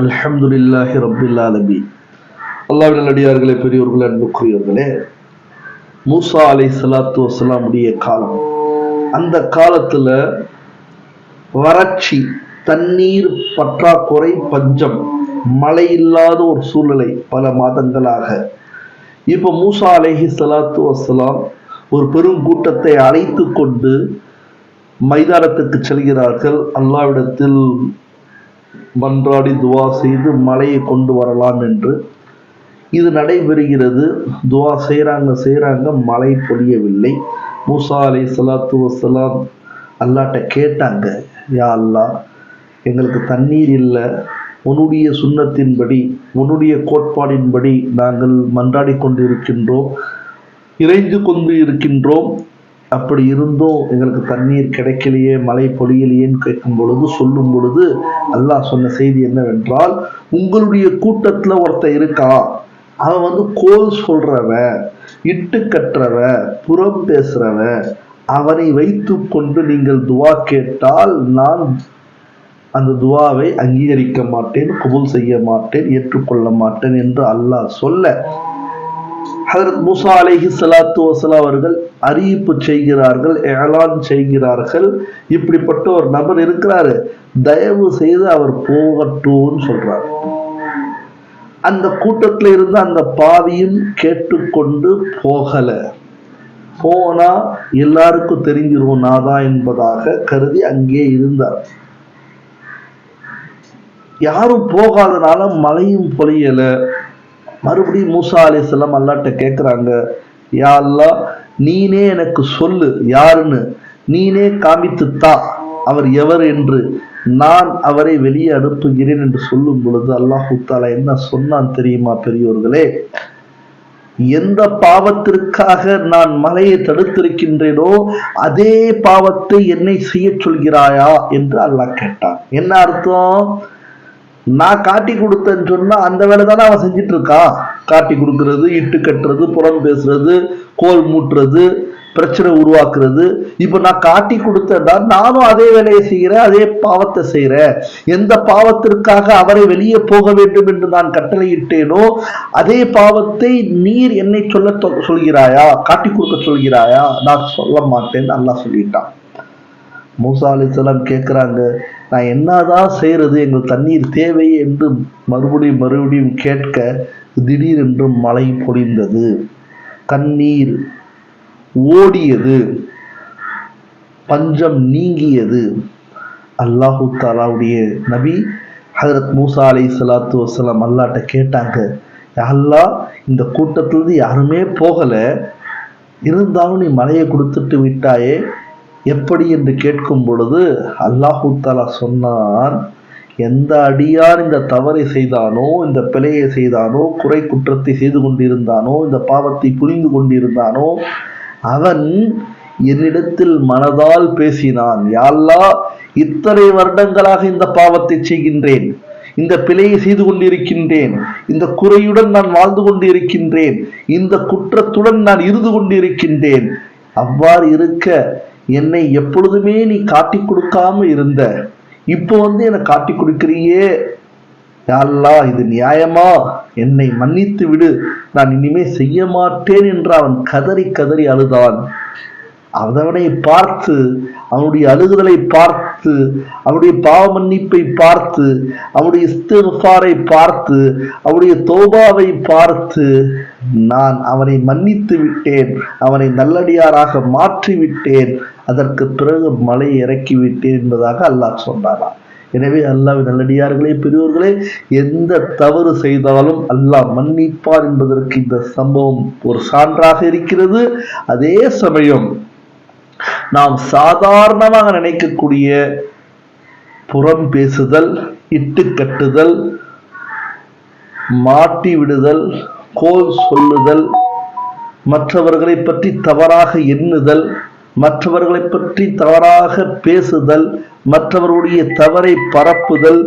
அல்ஹம்துலில்லாஹி ரபில்லா ஆலமீன். அல்லாவின் நல்லடியார்களே பெரியோர்களே அன்புக்குரியவர்களே மூசா அலை சலாத்து வசலாமுடைய காலம். அந்த காலத்துல வறட்சி தண்ணீர் பற்றாக்குறை பஞ்சம் மழை இல்லாத ஒரு சூழ்நிலை பல மாதங்களாக. இப்போ மூசா அலைஹி சலாத்து வசலாம் ஒரு பெரும் கூட்டத்தை அழைத்து கொண்டு மைதானத்துக்கு செல்கிறார்கள். அல்லாவிடத்தில் மன்றாடி துவா செய்து மழையை கொண்டு வரலாம் என்று. இது நடைபெறுகிறது. துவா செய்கிறாங்க செய்கிறாங்க மழை பொழியவில்லை. மூசா அலை சலாத்து வசலாம் அல்லாட்ட கேட்டாங்க யா அல்லா எங்களுக்கு தண்ணீர் இல்லை. உன்னுடைய சுண்ணத்தின்படி உன்னுடைய கோட்பாடின்படி நாங்கள் மன்றாடி கொண்டிருக்கின்றோம் இறைந்து கொண்டு இருக்கின்றோம். அப்படி இருந்தும் எங்களுக்கு தண்ணீர் கிடைக்கலையே மழை பொழியலையேன்னு கேட்கும் பொழுது சொல்லும் பொழுது அல்லாஹ் சொன்ன செய்தி என்னவென்றால் உங்களுடைய கூட்டத்தில் ஒருத்தன் இருக்கா? அவன் வந்து கோல் சொல்றவன் இட்டு கட்டுறவன் புறம் பேசுறவன் அவனை வைத்து கொண்டு நீங்கள் துவா கேட்டால் நான் அந்த துவாவை அங்கீகரிக்க மாட்டேன் குபுல் செய்ய மாட்டேன் ஏற்றுக்கொள்ள மாட்டேன் என்று அல்லாஹ் சொல்ல. ஹதரத் மூசா அலேஹி சலாத்து வசலா அவர்கள் அறிவிப்பு செய்கிறார்கள் ஏலான் செய்கிறார்கள். இப்படிப்பட்ட ஒரு நபர் இருக்கிறாரு. தயவு செய்து அவர் போகட்டும்னு சொல்றார். அந்த கூட்டத்தில் இருந்த அந்த பாவியும் கேட்டுக்கொண்டு போகல. போனா எல்லாருக்கும் தெரிஞ்சிருவோம் நாதா என்பதாக கருதி அங்கே இருந்தார். யாரும் போகாதனால மழையும் பொழியல. மறுபடியும் மூசா அலிசல்லாம் அல்லாட்ட கேட்குறாங்க யா அல்லா நீனே எனக்கு சொல்லு யாருன்னு. நீனே காமித்துத்தா அவர் எவர் என்று. நான் அவரை வெளியே அனுப்புகிறேன் என்று சொல்லும் பொழுது அல்லாஹு தாலா என்ன சொன்னான் தெரியுமா பெரியோர்களே? எந்த பாவத்திற்காக நான் மலையை தடுத்திருக்கின்றேனோ அதே பாவத்தை என்னை செய்ய சொல்கிறாயா என்று அல்லாஹ் கேட்டான். என்ன அர்த்தம்? நான் காட்டி கொடுத்தேன்னு சொன்னா அந்த வேலை தானே அவன் செஞ்சுட்டு இருக்கான். காட்டி கொடுக்கறது இட்டு கட்டுறது புறம் பேசுறது கோல் மூட்டுறது பிரச்சனை உருவாக்குறது. இப்போ நான் காட்டி கொடுத்தேன்னா நானும் அதே வேலையை செய்கிறேன் அதே பாவத்தை செய்கிறேன் எந்த பாவத்திற்காக அவரை வெளியே போக வேண்டும் என்று நான் கட்டளையிட்டேனோ அதே பாவத்தை நீர் என்னை சொல்ல சொல்கிறாயா? காட்டி கொடுக்க சொல்கிறாயா? நான் சொல்ல மாட்டேன் நல்லா சொல்லிட்டான். மூசா அலிசலாம் கேட்குறாங்க நான் என்னதான் செய்கிறது எங்களுக்கு தண்ணீர் தேவை என்று மறுபடியும் மறுபடியும் கேட்க திடீரென்று மழை பொழிந்தது. தண்ணீர் ஓடியது. பஞ்சம் நீங்கியது. அல்லாஹு தாலாவுடைய நபி ஹதரத் மூசா அலி சலாத்து வசலாம் அல்லாட்ட கேட்டாங்க அல்லா அல்லாஹ் இந்த கூட்டத்திலிருந்து யாருமே போகலை. இருந்தாலும் நீ மழையை கொடுத்துட்டு விட்டாயே. எப்படி என்று கேட்கும் பொழுது அல்லாஹு தாலா சொன்னான் எந்த அடியார் இந்த தவறை செய்தானோ இந்த பிழையை செய்தானோ குறை குற்றத்தை செய்து கொண்டிருந்தானோ இந்த பாவத்தை புரிந்து கொண்டிருந்தானோ அவன் என்னிடத்தில் மனதால் பேசினான். யாழ்லா இத்தனை வருடங்களாக இந்த பாவத்தை செய்கின்றேன். இந்த பிழையை செய்து கொண்டிருக்கின்றேன். இந்த குறையுடன் நான் வாழ்ந்து கொண்டிருக்கின்றேன். இந்த குற்றத்துடன் நான் இருந்து கொண்டிருக்கின்றேன். அவ்வாறு இருக்க என்னை எப்பொழுதுமே நீ காட்டி கொடுக்காம இருந்த இப்போ வந்து என்னை காட்டி கொடுக்கிறியே? யா இது நியாயமா? என்னை மன்னித்து விடு. நான் இனிமே செய்ய மாட்டேன் என்று அவன் கதறி கதறி அழுதான். அவனை பார்த்து அவனுடைய அழுகுதலை பார்த்து அவனுடைய பாவ மன்னிப்பை பார்த்து அவனுடைய இஸ்திஃபாரை பார்த்து அவனுடைய தோபாவை பார்த்து நான் அவனை மன்னித்து விட்டேன். அவனை நல்லடியாராக மாற்றி விட்டேன் அதற்கு பிறகு மலை இறக்கிவிட்டேன் என்பதாக அல்லாஹ் சொன்னாராம் எனவே அல்லாஹ் நல்லடியார்களே பெரியோர்களே எந்த தவறு செய்தாலும் அல்லாஹ் மன்னிப்பார் என்பதற்கு இந்த சம்பவம் ஒரு சான்றாக இருக்கிறது. அதே சமயம் நாம் சாதாரணமாக நினைக்கக்கூடிய புறம் பேசுதல் இட்டு கட்டுதல் மாட்டி விடுதல் கோல் சொல்லுதல் மற்றவர்களை பற்றி தவறாக எண்ணுதல் மற்றவர்களை பற்றி தவறாக பேசுதல் மற்றவருடைய தவறை பரப்புதல்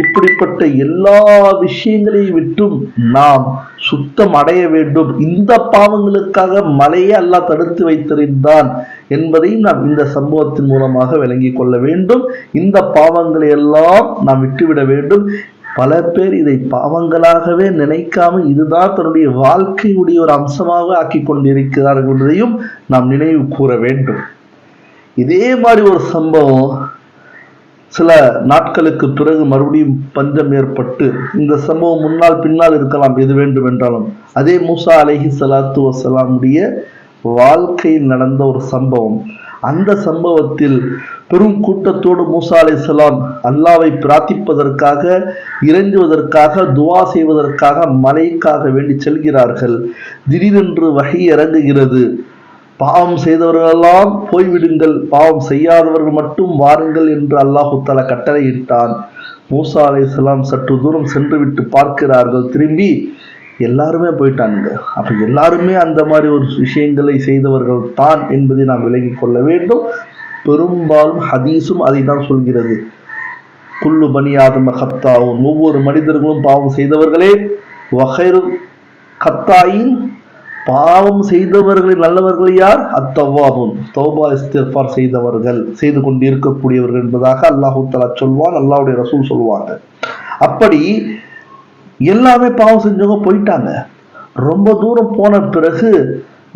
இப்படிப்பட்ட எல்லா விஷயங்களையும் விட்டும் நாம் சுத்தம் அடைய வேண்டும். இந்த பாவங்களுக்காக மலையை அல்லாஹ் தடுத்து வைத்திருந்தான் என்பதையும் நாம் இந்த சம்பவத்தின் மூலமாக விளங்கி கொள்ள வேண்டும். இந்த பாவங்களை எல்லாம் நாம் விட்டுவிட வேண்டும். பல பேர் இதை பாவங்களாகவே நினைக்காம இதுதான் தன்னுடைய வாழ்க்கையுடைய ஒரு அம்சமாக ஆக்கி கொண்டிருக்கிறார்கள் என்பதையும் நாம் நினைவு கூற வேண்டும். இதே மாதிரி ஒரு சம்பவம் சில நாட்களுக்கு பிறகு மறுபடியும் பஞ்சம் ஏற்பட்டு இந்த சம்பவம் முன்னால் பின்னால் இருக்கலாம் எது வேண்டும் என்றாலும் அதே மூசா அலஹி சலாத்து வசலாமுடைய வாழ்க்கையில் நடந்த ஒரு சம்பவம். அந்த சம்பவத்தில் பெரும் கூட்டத்தோடு மூசா அலை சலாம் அல்லாவை பிரார்த்திப்பதற்காக இறங்குவதற்காக துவா செய்வதற்காக மலைக்காக வேண்டி செல்கிறார்கள். திடீரென்று வகை இறங்குகிறது. பாவம் செய்தவர்களெல்லாம் போய்விடுங்கள் பாவம் செய்யாதவர்கள் மட்டும் வாருங்கள் என்று அல்லாஹு தலா கட்டளையிட்டான். மூசா அலை சலாம் சற்று தூரம் சென்றுவிட்டு பார்க்கிறார்கள். திரும்பி எல்லாருமே போயிட்டாங்க அப்ப எல்லாருமே அந்த மாதிரி ஒரு விஷயங்களை செய்தவர்கள் தான் என்பதை நாம் விலகிக் கொள்ள வேண்டும். பெரும்பாலும் ஹதீஸும் அதை தான் சொல்கிறது. குல்லு பணியாதம ஆதம கத்தாவும் ஒவ்வொரு மனிதர்களும் பாவம் செய்தவர்களே வகைரு கத்தாயின் பாவம் செய்தவர்களில் நல்லவர்கள் யார்? அத்தவாபும் தௌபா இஸ்திஃபார் செய்தவர்கள் செய்து கொண்டு இருக்கக்கூடியவர்கள் என்பதாக அல்லாஹூ தலா சொல்வான் அல்லாவுடைய ரசூல் சொல்லுவாங்க அப்படி எல்லாமே பாவம் செஞ்சவங்க போயிட்டாங்க. ரொம்ப தூரம் போன பிறகு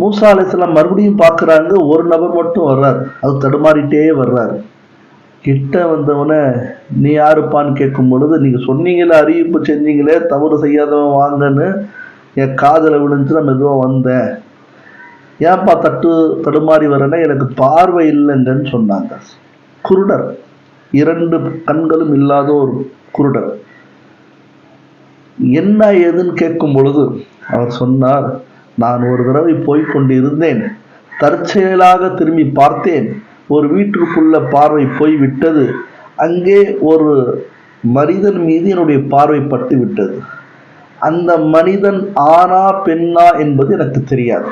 மூசா அலிஸ்லாம் மறுபடியும் பார்க்குறாங்க ஒரு நபர் மட்டும் வர்றார். அது தடுமாறிட்டே வர்றார். கிட்ட வந்தவனை நீ யாருப்பான்னு கேட்கும் பொழுது நீங்கள் சொன்னீங்களே அறிவிப்பு செஞ்சீங்களே தவறு செய்யாதவன் வாங்கன்னு என் காதில் விழுந்து நான் மெதுவாக வந்தேன். ஏன்ப்பா தட்டு தடுமாறி வரேன்னா எனக்கு பார்வை இல்லைங்கன்னு சொன்னாங்க. குருடர். இரண்டு கண்களும் இல்லாத ஒரு குருடர். என்ன ஏதுன்னு கேட்கும் பொழுது அவர் சொன்னார் நான் ஒரு தடவை போய்கொண்டு இருந்தேன் தற்செயலாக திரும்பி பார்த்தேன். ஒரு வீட்டிற்குள்ள பார்வை போய்விட்டது. அங்கே ஒரு மனிதன் மீது என்னுடைய பார்வை பட்டு விட்டது அந்த மனிதன் ஆனா பெண்ணா என்பது எனக்கு தெரியாது.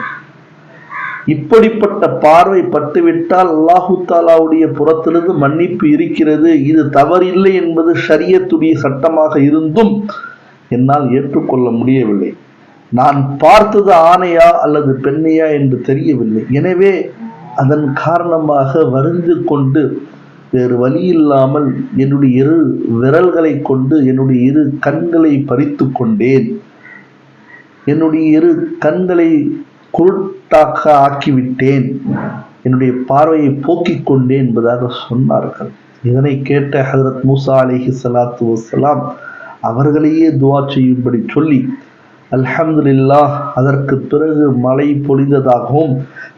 இப்படிப்பட்ட பார்வை பட்டுவிட்டால் அல்லாஹு தாலாவுடைய புறத்திலிருந்து மன்னிப்பு இருக்கிறது. இது தவறில்லை என்பது ஷரியத்துடைய சட்டமாக இருந்தும் என்னால் ஏற்றுக்கொள்ள முடியவில்லை. நான் பார்த்தது ஆணையா அல்லது பெண்ணையா என்று தெரியவில்லை. எனவே அதன் காரணமாக வருந்து கொண்டு வேறு வழி இல்லாமல் என்னுடைய இரு விரல்களை கொண்டு என்னுடைய இரு கண்களை பறித்து கொண்டேன். என்னுடைய இரு கண்களை குருட்டாக ஆக்கிவிட்டேன். என்னுடைய பார்வையை போக்கிக் கொண்டேன் என்பதாக சொன்னார்கள். இதனை கேட்ட ஹசரத் மூசா அலிஹி சலாத்து வசலாம் அவர்களையே துவா செய்யும்படி சொல்லி அல்ஹம்துலில்லா அதற்கு பிறகு மழை பொழிந்ததாகவும்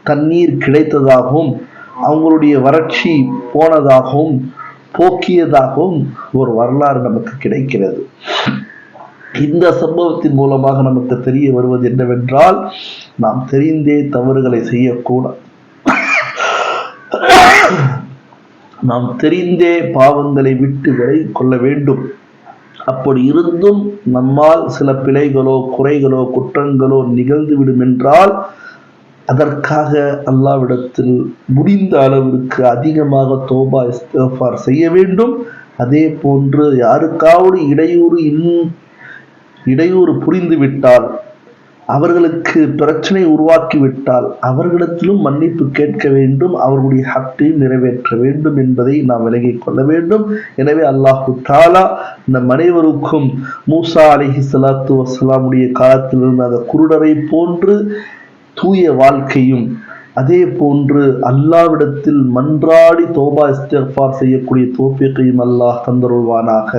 தண்ணீர் கிடைத்ததாகவும் அவங்களுடைய வறட்சி போனதாகவும் போக்கியதாகவும் ஒரு வரலாறு நமக்கு கிடைக்கிறது. இந்த சம்பவத்தின் மூலமாக நமக்கு தெரிய வருவது என்னவென்றால் நாம் தெரிந்தே தவறுகளை செய்யக்கூடாது. நாம் தெரிந்தே பாவங்களை விட்டு விலை கொள்ள வேண்டும். அப்படி இருந்தும் நம்மால் சில பிழைகளோ குறைகளோ குற்றங்களோ நிகழ்ந்துவிடும் என்றால் அதற்காக அல்லாவிடத்தில் முடிந்த அளவிற்கு அதிகமாக தோபா இஸ்தஃபார் செய்ய வேண்டும். அதே போன்று யாருக்காவது இடையூறு இன் இடையூறு புரிந்துவிட்டால் அவர்களுக்கு பிரச்சனை உருவாக்கிவிட்டால் அவர்களிடத்திலும் மன்னிப்பு கேட்க வேண்டும் அவர்களுடைய ஹக்கை நிறைவேற்ற வேண்டும் என்பதை நாம் விலகிக் கொள்ள வேண்டும். எனவே அல்லாஹு தாலா இந்த மனைவருக்கும் மூசா அலிஹி சலாத்து வசலாமுடைய காலத்திலிருந்து அந்த குருடரை போன்று தூய வாழ்க்கையும் அதே போன்று அல்லாவிடத்தில் மன்றாடி தோபா இஸ்திஃபார் செய்யக்கூடிய தோப்பியத்தையும் அல்லாஹ் தந்தருள்வானாக.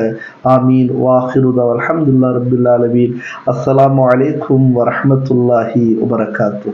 ஆமீன். வாஹிருதா. அலமதுல்லா ரபுல்லாலமீன் அஸ்லாம் வலைக்கும் வரமத்துல்லாஹி வபரகாத்து